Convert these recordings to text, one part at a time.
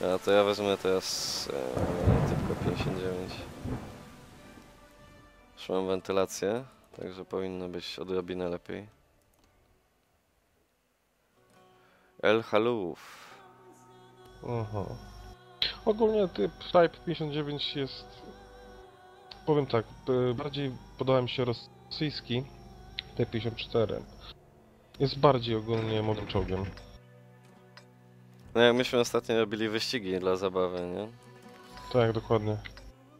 A to ja wezmę teraz e, tylko 59. Już mam wentylację, także powinno być odrobinę lepiej. El Haluf. Aha. Ogólnie typ Type 59 jest... Powiem tak, b- bardziej podoba mi się rosyjski T-54. Jest bardziej ogólnie młodym czołgiem. No jak myśmy ostatnio robili wyścigi dla zabawy, nie? Tak, dokładnie.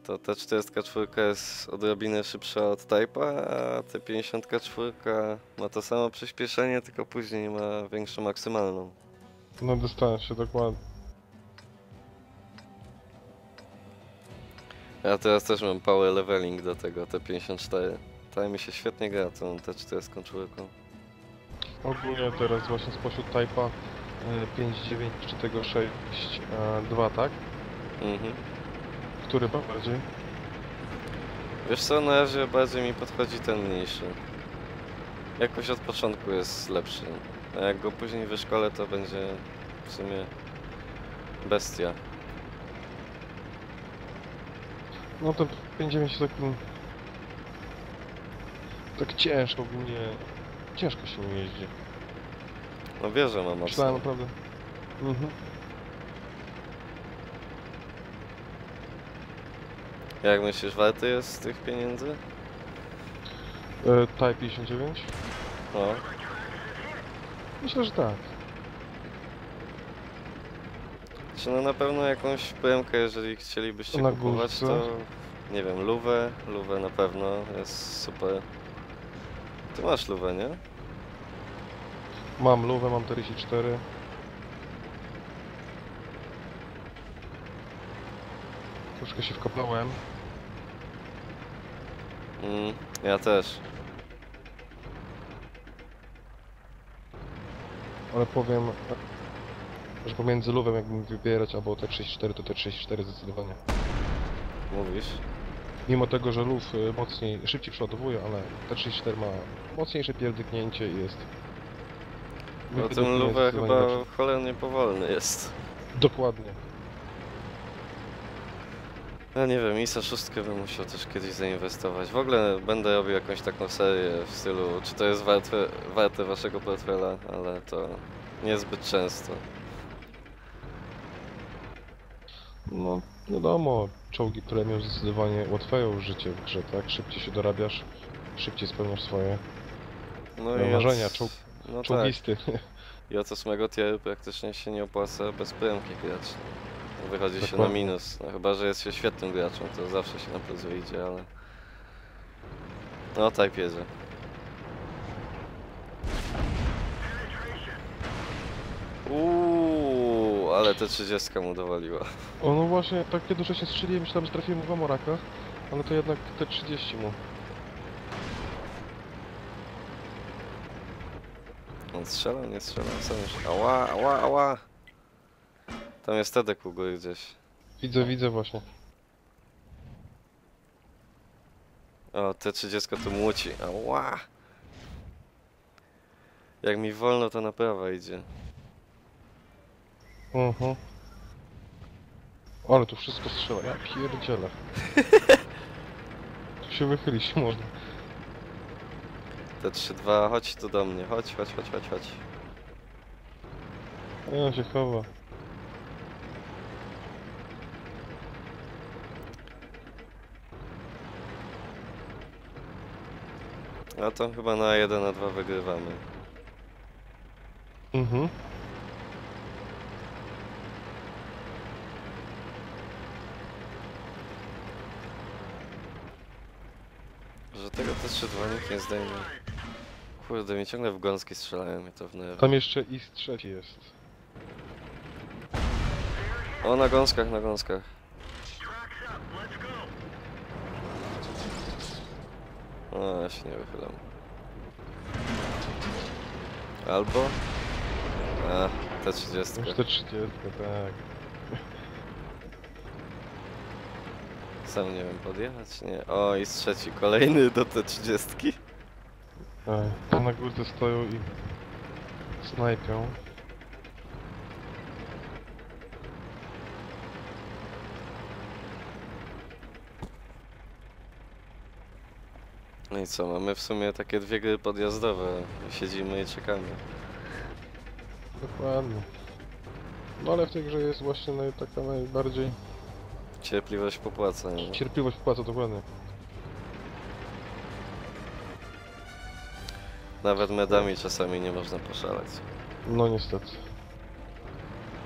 To ta 44 jest odrobinę szybsza od Type'a, a ta 54 ma to samo przyspieszenie, tylko później ma większą maksymalną. Na dystansie, dokładnie. Ja teraz też mam power leveling do tego T54. Ta mi się świetnie gra tą T44. Ogólnie teraz właśnie spośród Type'a 59 czy tego 6 e, 2, tak? Mhm. Który ma bardziej? Wiesz co, na razie bardziej mi podchodzi ten mniejszy. Jakoś od początku jest lepszy. A jak go później wyszkolę, to będzie w sumie bestia. No ten 59 jest takim... Tak ciężko ogólnie... Ciężko się nim jeździ. No wierzę, mam Myślałem mocno. naprawdę... Mhm. Jak myślisz, warty jest tych pieniędzy? E, Type 59? No. Myślę, że tak. Czy no na pewno jakąś PMK, jeżeli chcielibyście Na kupować, górce. to nie wiem, luwę, luwę na pewno jest super. Ty masz luwę, nie? Mam luwę, mam 44. Troszkę się wkopałem. Mm, ja też. Ale powiem, że pomiędzy luwem jakbym wybierać albo T34 to T34 zdecydowanie. Mówisz? Mimo tego, że luf y, mocniej, szybciej przeładowuje, ale T34 ma mocniejsze pierdyknięcie i jest... Bo ten zdecydowanie chyba cholernie powolny jest. Dokładnie. Ja nie wiem, ISA 6 bym musiał też kiedyś zainwestować. W ogóle będę robił jakąś taką serię w stylu, czy to jest warte, warte waszego portfela, ale to niezbyt często. No, wiadomo, czołgi premium zdecydowanie ułatwiają życie w grze, tak? Szybciej się dorabiasz, szybciej spełniasz swoje No i marzenia, czołg- no tak, i od 8 tieru praktycznie się nie opłaca bez premki grać. Wychodzi się na minus, no, chyba że jest się świetnym graczem, to zawsze się na plus wyjdzie, ale... No tak jedzie. Uuu, ale te 30 mu dowaliła. O, no właśnie, tak kiedy się strzeliłem, myślałem, że trafiłem w Amoraka, ale to jednak te 30 mu. On strzelał, nie strzelał, co już? Ała, ała, ała! Tam jest Tedek u góry gdzieś. Widzę, widzę właśnie. O, te 30 tu młoci. Ała! Jak mi wolno, to na prawa idzie. Mhm. Ale tu wszystko strzela, ja pierdzielę. tu się wychylić można. Te 3-2, chodź tu do mnie, chodź, chodź, chodź, chodź, chodź. Ja się chowa. A to chyba na 1 na 2 wygrywamy. Mhm. Że tego te 3-2 nikt nie zdejmie. Kurde, mi ciągle w gąski strzelają, mnie to w nerwy. Tam jeszcze i trzeci jest. O, na gąskach, na gąskach. O, ja się nie wychylam. Albo... A, te 30. Już te 30, tak. Sam nie wiem, podjechać? Nie. O, i z trzeci kolejny do te 30. E, tak, tam na górze stoją i snajpią. No i co, mamy w sumie takie dwie gry podjazdowe. Siedzimy i czekamy. Dokładnie. No ale w tej grze jest właśnie taka najbardziej... Cierpliwość popłaca, nie? Cierpliwość popłaca, dokładnie. Nawet medami czasami nie można poszaleć. No niestety.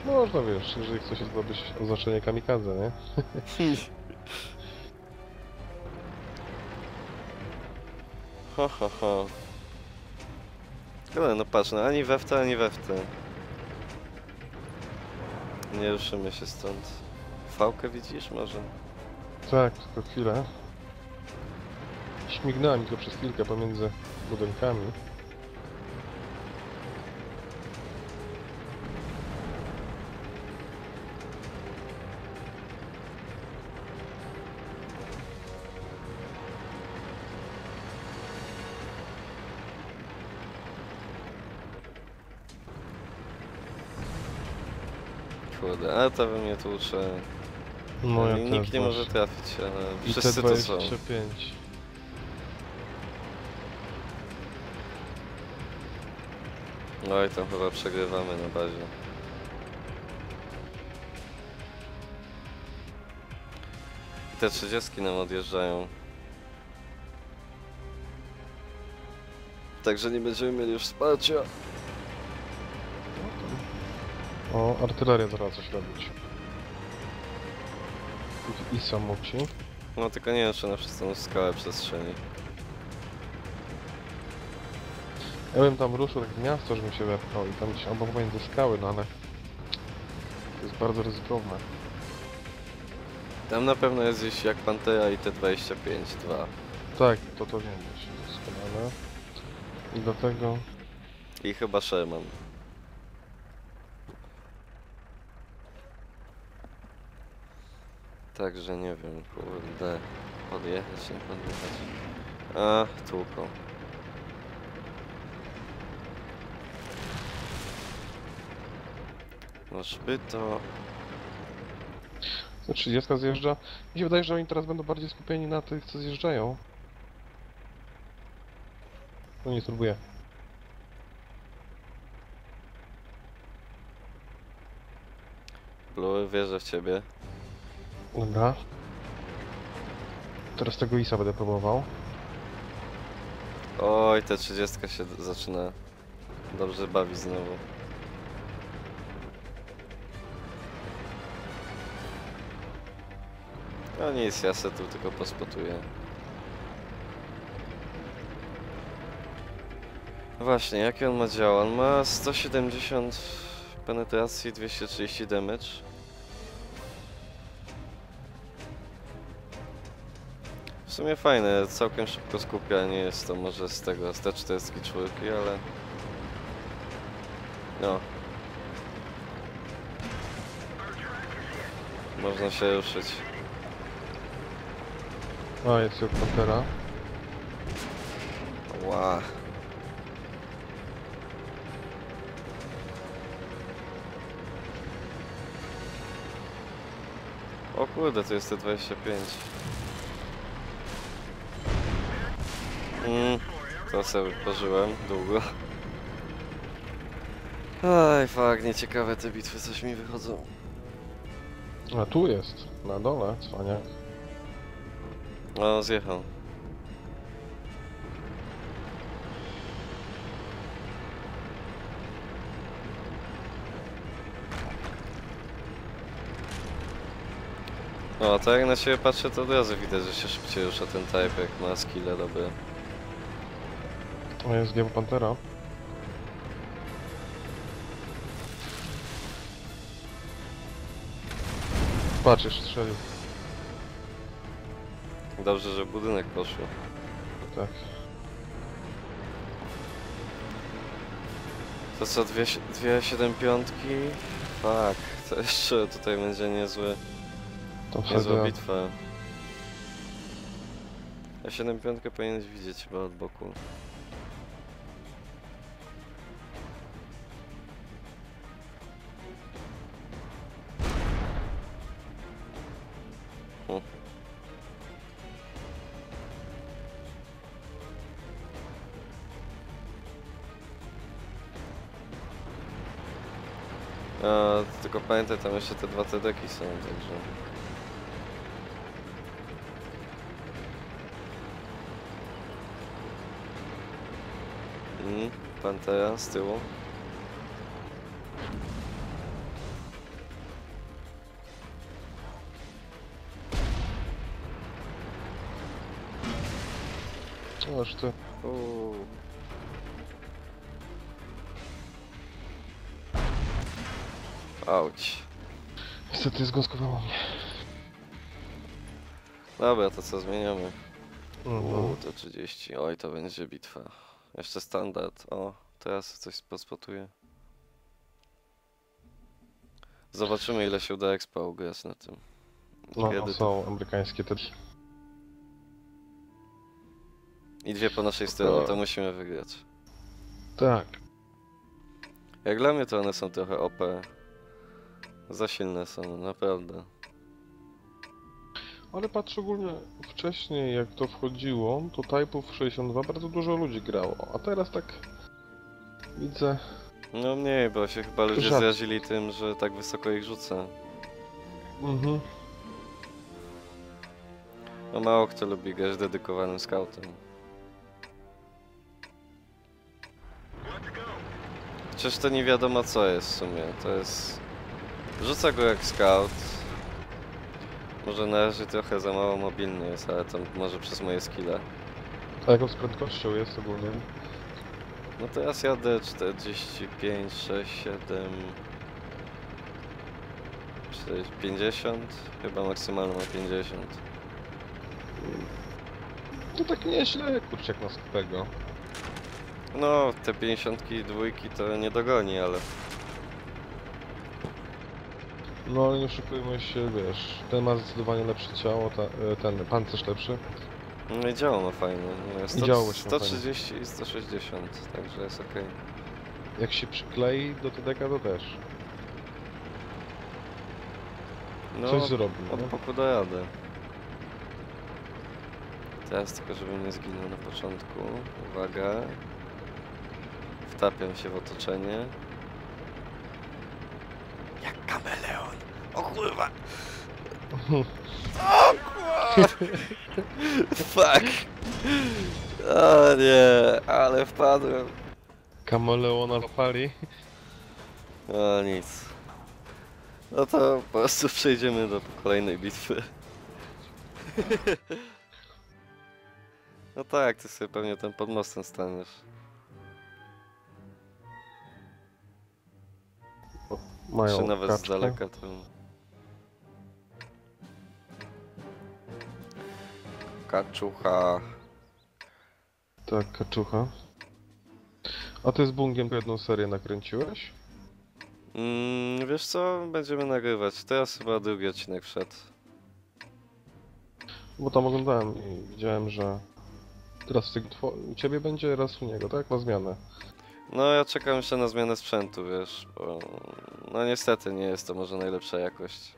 Można wiesz, jeżeli ktoś zdobyć oznaczenie kamikadze, nie? Ho, ho, ho. Ale no patrz, no ani we w ani we w. Nie ruszymy się stąd. Fałkę widzisz może? Tak, tylko chwilę. Śmignęła mi to przez chwilkę pomiędzy budynkami. Kurde, ale to we mnie tłucze. No ja I też Nikt nie może właśnie. trafić, ale I wszyscy to są. T25. Oj, tam chyba przegrywamy na bazie. I te 30 nam odjeżdżają. Także nie będziemy mieli już wsparcia. O, artyleria zaraz coś robić. I samoci. No tylko nie wiem, czy na tą skałę przestrzeni. Ja bym tam ruszył tak w miasto, żebym się wepchnął i tam gdzieś obok między skały, no ale... To jest bardzo ryzykowne. Tam na pewno jest gdzieś jak Pantera i T25 2. Tak, to to wiem się doskonale. I dlatego... I chyba Sherman. Także nie wiem, kurde. Podjechać, nie podjechać. A, tłuką. Nożby to... Co 30 zjeżdża. Mi się wydaje, że oni teraz będą bardziej skupieni na tych, co zjeżdżają. No nie spróbuję. Blue, wierzę w ciebie. Dobra. Teraz tego Isa będę próbował. Oj, ta 30 się zaczyna dobrze bawić znowu. No nic, ja se tu tylko pospotuję. Właśnie, jaki on ma dział? On ma 170 penetracji, 230 damage. W sumie fajne, całkiem szybko skupia, nie jest to może z tego, z te 44, ale... No. Można się ruszyć. A, jest już Pantera. Ła. O kurde, to jest te 25. Mm, to sobie pożyłem długo. Aj, fakt, nieciekawe te bitwy coś mi wychodzą. A tu jest, na dole, cwaniak. O, zjechał. O, tak jak na ciebie patrzę, to od razu widać, że się szybciej rusza ten type, jak ma skille. A jest Gieł Pantera. Patrz, już strzelił. Dobrze, że budynek poszło. Tak. To co, dwie, dwie 7 Fuck, to jeszcze tutaj będzie niezły, To niezła bitwa. Ja 7 piątkę powinieneś widzieć chyba od boku. Tylko pamiętaj, tam jeszcze te dwa TDki są, także... Mm, Pantera z tyłu. Aż ty. Uuu. Auć. Niestety zgąskowało mnie. Dobra, to co zmieniamy? Mhm. Uuu, to 30. Oj, to będzie bitwa. Jeszcze standard. O, teraz coś pospotuję. Zobaczymy ile się uda expa ugrać na tym. No, Kiedy to- są amerykańskie też. I dwie po naszej stronie, to musimy wygrać. Tak. Jak dla mnie to one są trochę OP. Za silne są, naprawdę. Ale patrz ogólnie wcześniej jak to wchodziło, to Type'ów 62 bardzo dużo ludzi grało, a teraz tak widzę. No mniej, bo się chyba ludzie zrazili tym, że tak wysoko ich rzucę. Mhm. No mało kto lubi grać dedykowanym scoutem. Chociaż to nie wiadomo co jest w sumie, to jest... Rzuca go jak scout. Może na razie trochę za mało mobilny jest, ale to może przez moje skille. A jaką z prędkością jest ogólnie? No teraz jadę 45, 6, 7... 4, 50? Chyba maksymalnie ma 50. To tak nieźle, kurczę, jak na skupego. No, te 52 to nie dogoni, ale... No ale nie oszukujmy się, wiesz, ten ma zdecydowanie lepsze ciało, ta, e, ten pancerz lepszy. No i działo ma. No, 100, działo się ma 130 i 160, także jest okej. Jak się przyklei do TDK to też. No, Coś zrobi, od no. boku do jadę. Teraz tylko, żebym nie zginął na początku. Uwaga. Wtapiam się w otoczenie. Jak kameleon. O kurwa! O kurwa! Fuck! O nie, ale wpadłem. Kameleona w pali. No nic. No to po prostu przejdziemy do kolejnej bitwy. No tak, ty sobie pewnie ten pod mostem staniesz. Mają Czy nawet z daleka to... Kaczucha. Tak, kaczucha. A ty z Bungiem to jedną serię nakręciłeś? Mm, wiesz co? Będziemy nagrywać. Teraz chyba drugi odcinek wszedł. Bo tam oglądałem i widziałem, że teraz two- u ciebie będzie raz u niego, tak? Na zmianę. No ja czekam jeszcze na zmianę sprzętu, wiesz, bo... No niestety nie jest to może najlepsza jakość.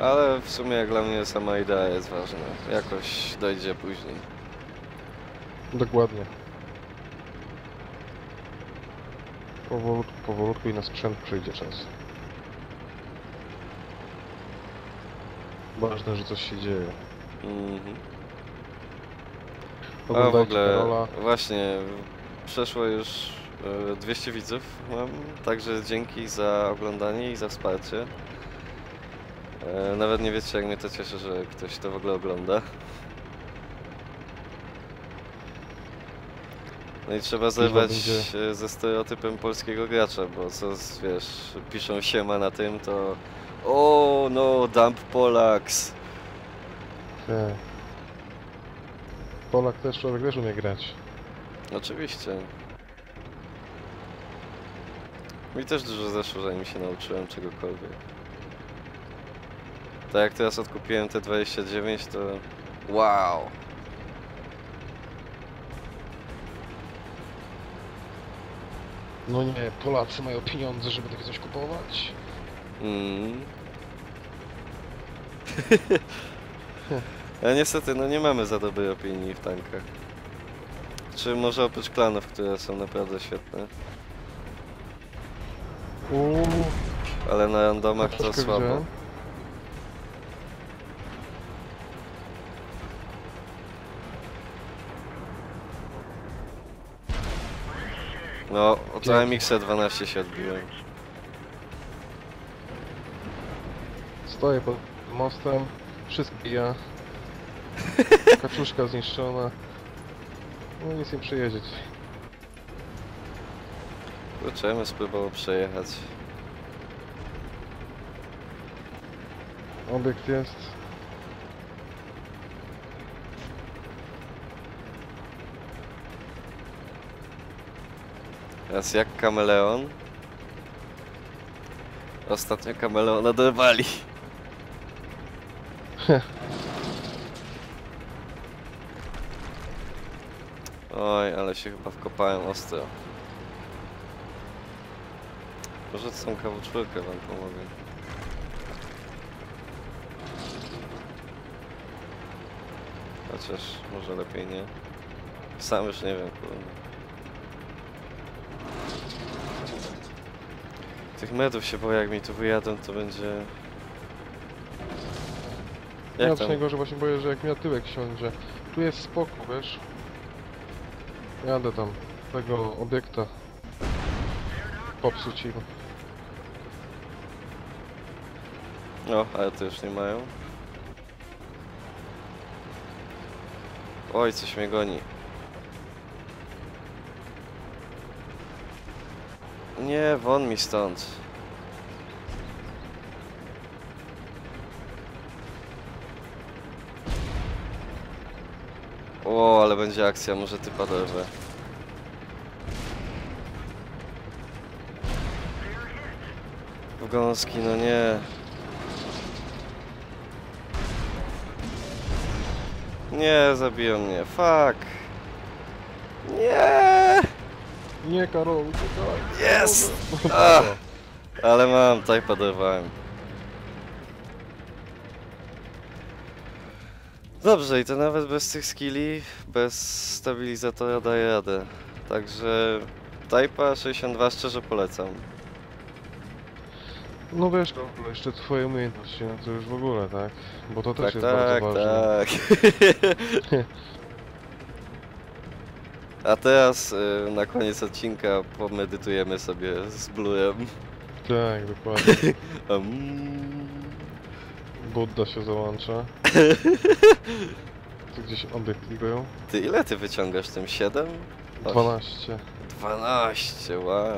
Ale w sumie jak dla mnie sama idea jest ważna. Jakoś dojdzie później. Dokładnie. Powolutku, powolutku i na sprzęt przyjdzie czas. Ważne, że coś się dzieje. Mhm. A w ogóle, Karola. właśnie, przeszło już e, 200 widzów mam, także dzięki za oglądanie i za wsparcie. E, Nawet nie wiecie jak mnie to cieszy, że ktoś to w ogóle ogląda. No i trzeba zerwać będzie- ze stereotypem polskiego gracza, bo co, wiesz, piszą siema na tym, to o no, dump Polaks. Nie. Polak też, człowiek też umie grać. Oczywiście. Mi też dużo zeszło, zanim się nauczyłem czegokolwiek. Tak jak teraz odkupiłem te 29, to wow. No nie, Polacy mają pieniądze, żeby takie coś kupować. Mm. Ale niestety, no nie mamy za dobrej opinii w tankach. Czy może oprócz klanów, które są naprawdę świetne. Uuu, Ale na randomach to słabo. No, o to Pięknie. MX 12 się odbiłem. Stoję pod mostem, wszystko ja. Kaczuszka zniszczona. No nic nie przyjedzie. dzisiaj. Kurczę, ja bym spróbował przejechać. Obiekt jest. Teraz jak kameleon. Ostatnio kameleona dorwali. Oj, ale się chyba wkopałem ostro. Może tą kawu czwórkę wam pomogę. Chociaż może lepiej nie. Sam już nie wiem, kurde. Tych medów się boję, jak mi tu wyjadą, to będzie... Ja Jak ja tam? że właśnie boję, że jak mi na tyłek siądzie. Tu jest spoko, wiesz? Jadę tam. Tego obiekta. Popsuć im. No, ale to już nie mają. Oj, coś mnie goni. Nie, won mi stąd. O, ale będzie akcja, może ty paderwę. W gąski, no nie. Nie, zabiją mnie. Fuck. Nie. Nie, Karol, uciekaj! Jest! Ale mam, tak podawałem. Dobrze, i to nawet bez tych skilli, bez stabilizatora daje radę. Także Type'a 62 szczerze polecam. No wiesz, no, jeszcze twoje umiejętności, no to już w ogóle, tak? Bo to też Tak, jest tak, bardzo ważne. tak. A teraz y, na koniec odcinka pomedytujemy sobie z Blue'em. Tak, dokładnie. Um, Budda się załącza. Tu gdzieś obiekt był. ty ile ty wyciągasz tym? 7? 12. 12, wow.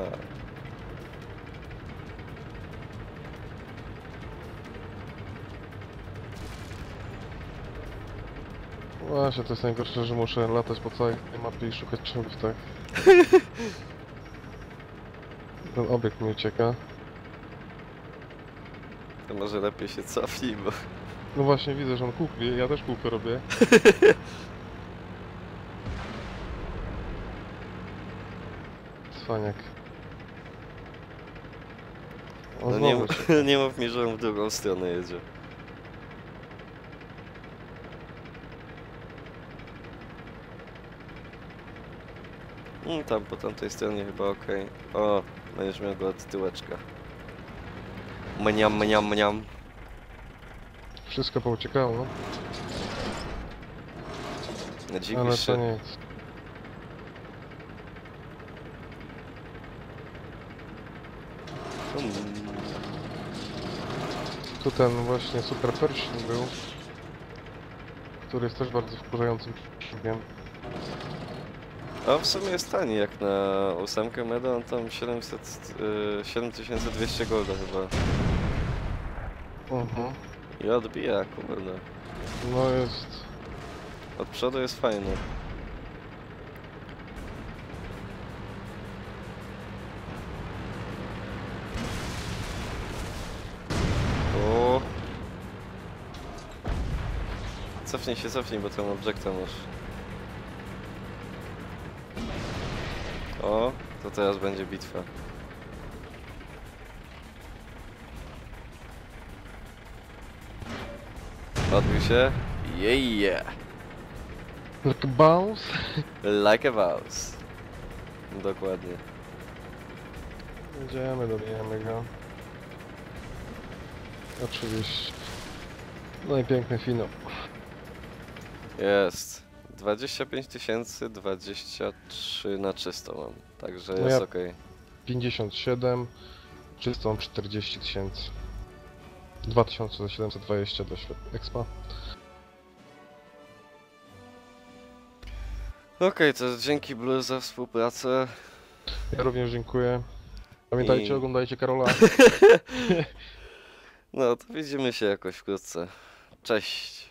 Właśnie, to jest najgorsze, że muszę latać po całej mapie i szukać czegoś, tak? Ten obiekt mi ucieka. To może lepiej się cofnij, bo... No właśnie, widzę, że on kółko, ja też kółko robię. Cwaniak. O, No nie, nie mów mi, że on w drugą stronę jedzie. Mm, tam po tamtej stronie chyba okej. O, będziesz miał go od tyłeczka. Mniam, mniam, mniam. Wszystko pouciekało, ale Dziwisz to się. nic. Mm. Tu ten właśnie Super Pershing był, który jest też bardzo wkurzającym wiem. A w sumie jest tani jak na ósemkę meda, on tam 700, y, 7200 golda chyba. Mhm. I odbija, kurde. No jest... Od przodu jest fajny. O. Cofnij się, cofnij, bo tam objecta masz. O, to teraz będzie bitwa. Odbił się. Jeje. Like a bounce. Like a mouse. Dokładnie. Jedziemy, dobijemy go. Oczywiście. No i piękny finał. Jest. 25 tysięcy, 23 na czysto mam. Także No jest ja- okej. 57, czystą 40 tysięcy. 2720 do świat expa. Okej, to dzięki Blue za współpracę. Ja również dziękuję. Pamiętajcie, I- oglądajcie Karola. No to widzimy się jakoś wkrótce. Cześć.